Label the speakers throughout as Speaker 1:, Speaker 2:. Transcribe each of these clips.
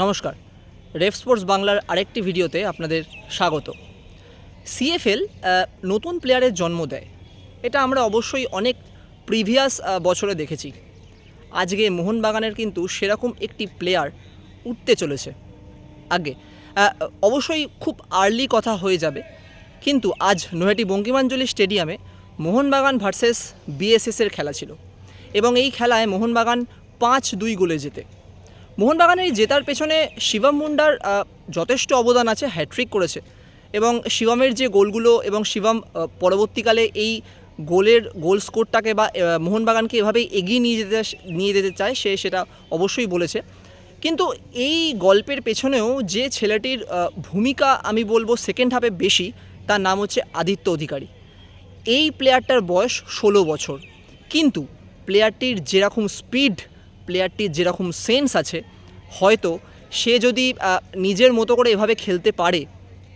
Speaker 1: নমস্কার। রেফ স্পোর্টস বাংলার আরেকটি ভিডিওতে আপনাদের স্বাগত। সিএফএল নতুন প্লেয়ারের জন্ম দেয়। এটা আমরা অবশ্যই অনেক প্রিভিয়াস বছরে দেখেছি। আজকে মোহনবাগানের কিন্তু সেরকম একটি প্লেয়ার উঠতে চলেছে। আগে অবশ্যই খুব আর্লি কথা হয়ে যাবে, কিন্তু আজ নৈহাটি বঙ্কিমাঞ্জলি স্টেডিয়ামে মোহনবাগান ভার্সেস বিএসএসের খেলা ছিল। এবং এই খেলায় মোহনবাগান পাঁচ দুই গোলে জেতে। মোহনবাগানের জেতার পেছনে শিবম মুন্ডার যথেষ্ট অবদান আছে হ্যাট্রিক করেছে। এবং শিবমের যে গোলগুলো এবং শিবম পরবর্তীকালে এই গোলের গোল স্কোরটাকে বা মোহনবাগানকে এভাবেই এগিয়ে নিয়ে যেতে নিয়ে যেতে চায়, সে সেটা অবশ্যই বলেছে। কিন্তু এই গল্পের পেছনেও যে ছেলেটির ভূমিকা আমি বলব সেকেন্ড হাফে বেশি, তার নাম হচ্ছে আদিত্য অধিকারী। এই প্লেয়ারটার বয়স ষোলো বছর। কিন্তু প্লেয়ারটির যেরকম স্পিড প্লেয়ারটির যেরকম সেন্স আছে, হয়তো সে যদি নিজের মতো করে এভাবে খেলতে পারে,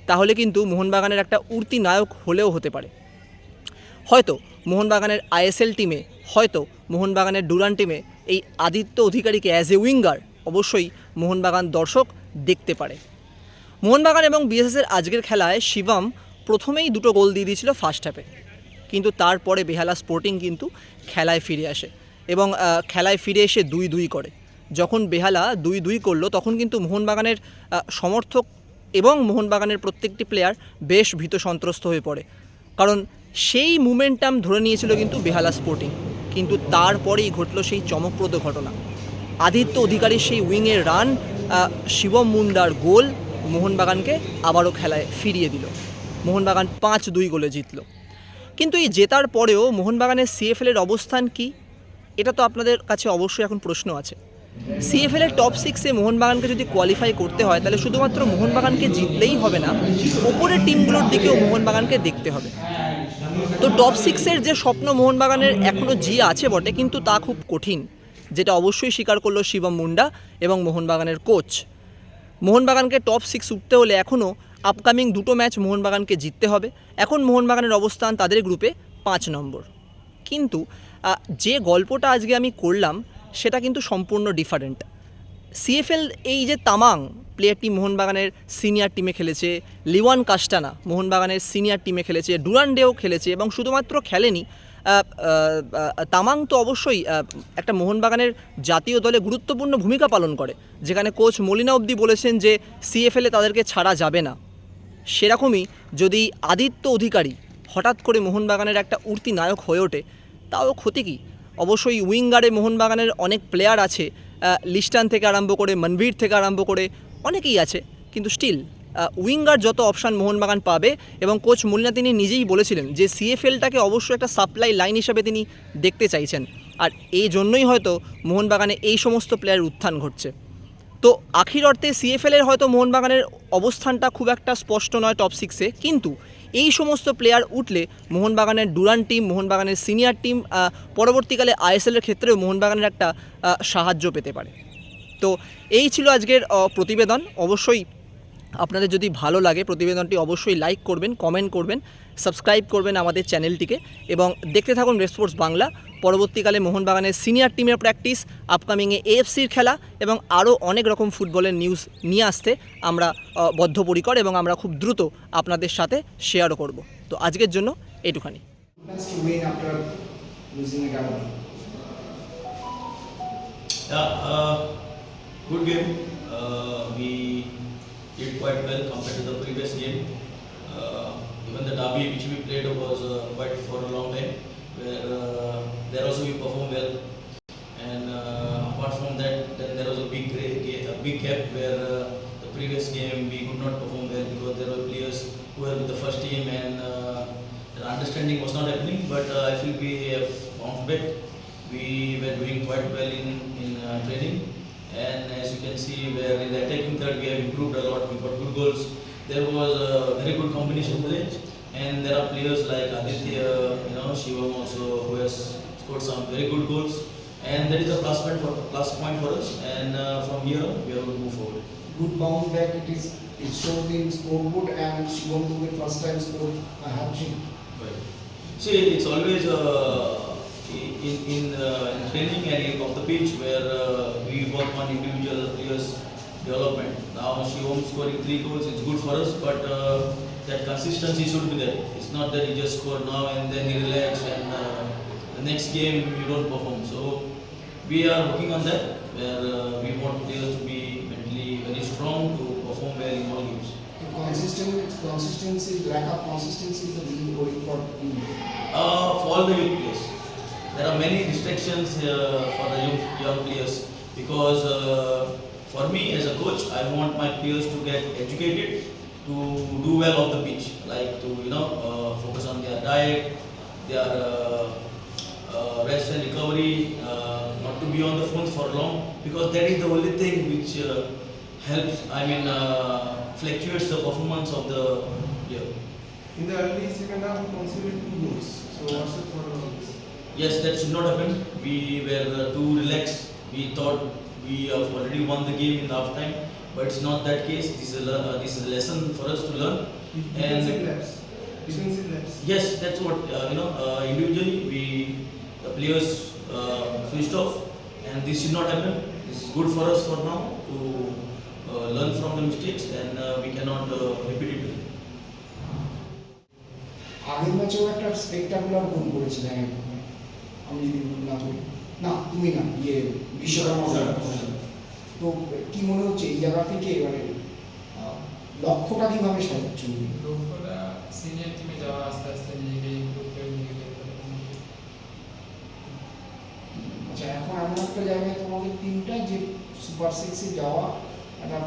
Speaker 1: তাহলে কিন্তু মোহনবাগানের একটা উর্তি নায়ক হলেও হতে পারে। হয়তো মোহনবাগানের আইএসএল টিমে হয়তো মোহনবাগানের ডুরান টিমে এই আদিত্য অধিকারীকে অ্যাজ এ উইঙ্গার অবশ্যই মোহনবাগান দর্শক দেখতে পারে। মোহনবাগান এবং বিএসএসের আজকের খেলায় শিবম প্রথমেই দুটো গোল দিয়ে দিয়েছিল ফার্স্ট হাফে কিন্তু তারপরে বেহালা স্পোর্টিং কিন্তু খেলায় ফিরে আসে। এবং খেলায় ফিরে এসে দুই দুই করে। যখন বেহালা দুই দুই করল, তখন কিন্তু মোহনবাগানের সমর্থক এবং মোহনবাগানের প্রত্যেকটি প্লেয়ার বেশ ভীত সন্ত্রস্ত হয়ে পড়ে। কারণ সেই মুমেন্টাম ধরে নিয়েছিল কিন্তু বেহালা স্পোর্টিং কিন্তু তারপরেই ঘটলো সেই চমকপ্রদ ঘটনা। আদিত্য অধিকারীর সেই উইংয়ের রান শিবম মুন্ডার গোল মোহনবাগানকে আবারও খেলায় ফিরিয়ে দিল। মোহনবাগান পাঁচ দুই গোলে জিতল। কিন্তু এই জেতার পরেও মোহনবাগানের সিএফএলের অবস্থান কি? এটা তো আপনাদের কাছে অবশ্যই এখন প্রশ্ন আছে। সিএফএলের টপ সিক্সে মোহনবাগানকে যদি কোয়ালিফাই করতে হয়, তাহলে শুধুমাত্র মোহনবাগানকে জিতলেই হবে না ওপরের টিমগুলোর দিকেও মোহনবাগানকে দেখতে হবে। তো টপ সিক্সের যে স্বপ্ন মোহনবাগানের এখনও জি আছে বটে, কিন্তু তা খুব কঠিন, যেটা অবশ্যই স্বীকার করল শিবম মুন্ডা এবং মোহনবাগানের কোচ মোহনবাগানকে টপ সিক্স উঠতে হলে এখনও আপকামিং দুটো ম্যাচ মোহনবাগানকে জিততে হবে। এখন মোহনবাগানের অবস্থান তাদের গ্রুপে পাঁচ নম্বর। কিন্তু যে গল্পটা আজকে আমি করলাম, সেটা কিন্তু সম্পূর্ণ ডিফারেন্ট সিএফএল এই যে তামাং প্লেয়ারটি মোহনবাগানের সিনিয়র টিমে খেলেছে, লিওয়ান কাস্টানা মোহনবাগানের সিনিয়র টিমে খেলেছে ডুরান্ডেও খেলেছে এবং শুধুমাত্র খেলেনি তামাং তো অবশ্যই একটা মোহনবাগানের জাতীয় দলে গুরুত্বপূর্ণ ভূমিকা পালন করে, যেখানে কোচ মলিনা অবধি বলেছেন যে সিএফএলে তাদেরকে ছাড়া যাবে না। সেরকমই যদি আদিত্য অধিকারী হঠাৎ করে মোহনবাগানের একটা উর্তি নায়ক হয়ে ওঠে তাও ক্ষতি কী? অবশ্যই উইঙ্গারে মোহনবাগানের অনেক প্লেয়ার আছে লিস্টান থেকে আরম্ভ করে মনবীর থেকে আরম্ভ করে অনেকেই আছে। কিন্তু স্টিল উইঙ্গার যত অপশান মোহনবাগান পাবে এবং কোচ মুলিনা তিনি নিজেই বলেছিলেন যে সিএফএলটাকে অবশ্যই একটা সাপ্লাই লাইন হিসাবে তিনি দেখতে চাইছেন। আর এই জন্যই হয়তো মোহনবাগানে এই সমস্ত প্লেয়ার উত্থান ঘটছে। তো আখির অর্থে সিএফএলের হয়তো মোহনবাগানের অবস্থানটা খুব একটা স্পষ্ট নয় টপ সিক্সে কিন্তু এই সমস্ত প্লেয়ার উঠলে মোহনবাগানের ডুরান টিম মোহনবাগানের সিনিয়র টিম পরবর্তীকালে আইএসএলের ক্ষেত্রেও মোহনবাগানের একটা সাহায্য পেতে পারে। তো এই ছিল আজকের প্রতিবেদন। অবশ্যই আপনাদের যদি ভালো লাগে প্রতিবেদনটি অবশ্যই লাইক করবেন কমেন্ট করবেন সাবস্ক্রাইব করবেন আমাদের চ্যানেলটিকে এবং দেখতে থাকুন রেসপোর্টস বাংলা পরবর্তীকালে মোহনবাগানের সিনিয়র টিমের প্র্যাকটিস আপকামিংয়ে এএফসির খেলা এবং আরও অনেক রকম ফুটবলের নিউজ নিয়ে আসতে আমরা বদ্ধপরিকর এবং আমরা খুব দ্রুত আপনাদের সাথে শেয়ারও করব। তো আজকের জন্য এটুখানি।
Speaker 2: Uh, there also we performed well. And uh, apart from that, then there was a big a big gap where uh, the previous game we could not perform well because there were players who were with the first team and uh, the understanding was not happening. But uh, I feel we have bounced back. We were doing quite well in in uh, training, and as you can see, where in the attacking third we have improved a lot. We got good goals. There was a very good combination play, and there are players like Aditya, you know, Shivam also who has scored some very good goals, and that is a plus point for plus point for us. And uh, from here on, we are going to move forward.
Speaker 3: Good bounce back. It is. It shows in scoreboard and Shivam Dubey first time scored a hat trick.
Speaker 2: Right. See, it's always uh, in in, uh, in training and off the pitch where uh, we work on individual players development. Now Shivam scoring three goals, it's good for us, but uh, that consistency should be there. It's not that you just score now and then you relax and uh, next game you don't perform. So we are working on that, where uh, we want players to be mentally very strong to perform well in all games.
Speaker 3: Consistent, consistency, lack of consistency is the main worry for India.
Speaker 2: Uh, for all the young players. There are many restrictions uh, for the young, young players because uh, for me as a coach, I want my players to get educated to do well off the pitch, like to you know uh, focus on their diet, their uh, rest and recovery, uh, not to be on the phone for long because that is the only thing which uh, helps. I mean, uh, fluctuates the performance of the player.
Speaker 4: In the early second half, we conceded two goals. So what's the thought on this?
Speaker 2: Yes, that should not happen. We were uh, too relaxed. We thought we have already won the game in the half time, but it's not that case. This is a, uh, this is a lesson for us to learn.
Speaker 4: Defensive lapse. Defensive lapse.
Speaker 2: Yes, that's what uh, you know. Uh, individually, we the players uh, switched off, and this should not happen. This is good for us for now to uh, learn from the mistakes, and uh, we cannot uh, repeat it.
Speaker 3: আগের ম্যাচেও একটা spectacular গোল করেছিলেন আমি যদি না করি না তুমি না ইয়ে বিশ্বকর্মা তো কি মনে হচ্ছে এই জায়গা থেকে মানে আহ, লক্ষ্যটা কীভাবে সাজাচ্ছ
Speaker 5: লক্ষ্যটা সিনিয়র টিমে যাওয়া আস্তে আস্তে নিজেকে ইমপ্রুভ করে নিজেকে
Speaker 3: আচ্ছা এখন এমন একটা জায়গায় তোমাদের টিমটা যে সুপার সিক্সে যাওয়া একটা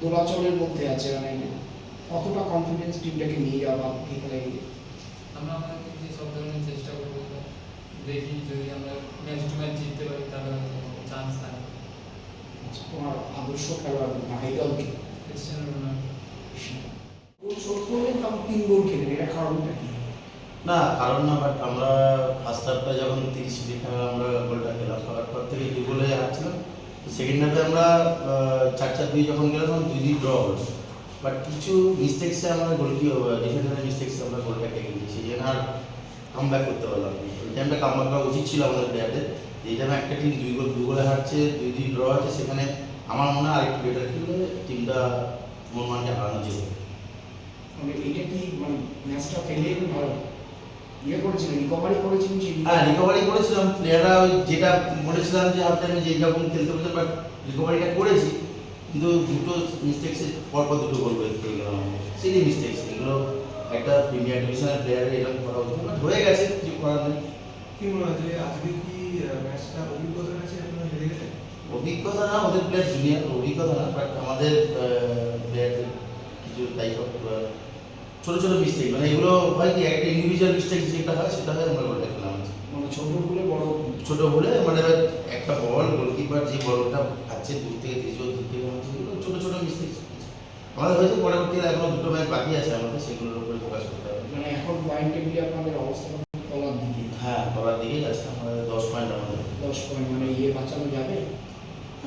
Speaker 3: দোলাচলের মধ্যে আছে মানে কতটা কনফিডেন্স টিমটাকে নিয়ে যাওয়া এই গিয়ে?
Speaker 5: আমরা আমাদের যে সব ধরনের চেষ্টা করব দেখি যদি আমরা ম্যাচ টু ম্যাচ জিততে পারি তাহলে চান্স থাকে
Speaker 3: আচ্ছা, তোমার আদর্শ খেলোয়াড় বা আইডলকে
Speaker 5: ক্রিস্টিয়ানো রোনাল্ডো
Speaker 3: গোল শোধ করলেন তারপর তিন গোল খেলেন এটা কারণটা কি?
Speaker 6: না, কারণ না বাট আমরা ফার্স্ট হাফটা যখন তিরিশ মিনিট আমরা গোলটা খেলাম করার পর থেকে দু গোলে হারছিলাম। সেকেন্ড হাফে আমরা চার চার দুই যখন গেলাম তখন দুই দুই ড্র হলো। বাট কিছু মিস্টেক্সে আমরা গোল কি ডিফেন্ডারের মিস্টেক্সে আমরা গোলটা কেটে দিয়েছি জন্য আর কাম ব্যাক করতে পারলাম ওই টাইমটা কাম ব্যাক করা উচিত ছিল আমাদের প্লেয়ারদের এই টাইমে একটা টিম দুই গোল দু গোলে হারছে, দুই দুই ড্র আছে সেখানে আমার মনে হয় আরেকটু বেটার খেললে টিমটা মোহনবাগানকে হারানো যেত।
Speaker 3: মানে এটা কি মানে ম্যাচটা ফেলে ভালো? ইয়ে করেছিলেন রিকভারি করেছিলেন সেই
Speaker 6: হ্যাঁ রিকভারি করেছিলাম। প্লেয়াররা ওই যেটা বলেছিলাম যে হাফ টাইমে যে রকম খেলতে বলছে বাট রিকভারিটা করেছি। কিন্তু দুটো মিস্টেক্সে পরপর দুটো গোল করে খেয়ে গেলাম সেই মিস্টেক্স এগুলো একটা প্রিমিয়ার ডিভিশনের প্লেয়ারের এরকম করা উচিত। বাট হয়ে গেছে কিছু করার নেই।
Speaker 4: কি মনে হয় যে আজকে কি ম্যাচটা অভিজ্ঞতার কাছে আপনারা হেরে গেলেন?
Speaker 6: অভিজ্ঞতা না ওদের প্লেয়ার জুনিয়র অভিজ্ঞতা না বাট আমাদের প্লেয়ারদের কিছু টাইপ অফ ছোটো ছোটো মিস্টেক মানে এগুলো হয় কি একটা ইন্ডিভিজুয়াল মিস্টেক যেটা হয় সেটা হয় আমরা গোলটা আজকে।
Speaker 3: মানে ছোট বলে বড়
Speaker 6: ছোট বলে মানে একটা বল গোলকিপার যে বলটা খাচ্ছে দূর থেকে তৃতীয় দূর থেকে ছোট ছোট মিস্টেক আমাদের হয়তো পরবর্তীতে এখনও দুটো ম্যাচ বাকি আছে আমাদের সেগুলোর উপরে ফোকাস করতে হবে।
Speaker 3: মানে এখন পয়েন্ট টেবিলে আপনাদের অবস্থাটা খুব তলার দিকে।
Speaker 6: হ্যাঁ করার দিকেই আছে আমাদের দশ পয়েন্ট আমাদের।
Speaker 3: দশ পয়েন্ট মানে ইয়ে বাঁচানো যাবে?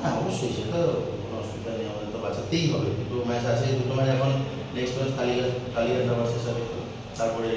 Speaker 6: হ্যাঁ অবশ্যই, সেটা কোনো অসুবিধা নেই, আমাদের তো বাঁচাতেই হবে। দুটো ম্যাচ আছে, দুটো ম্যাচ এখন নেক্সট ম্যাচ কালিয়া কালিয়া ভার্সেস তারপরে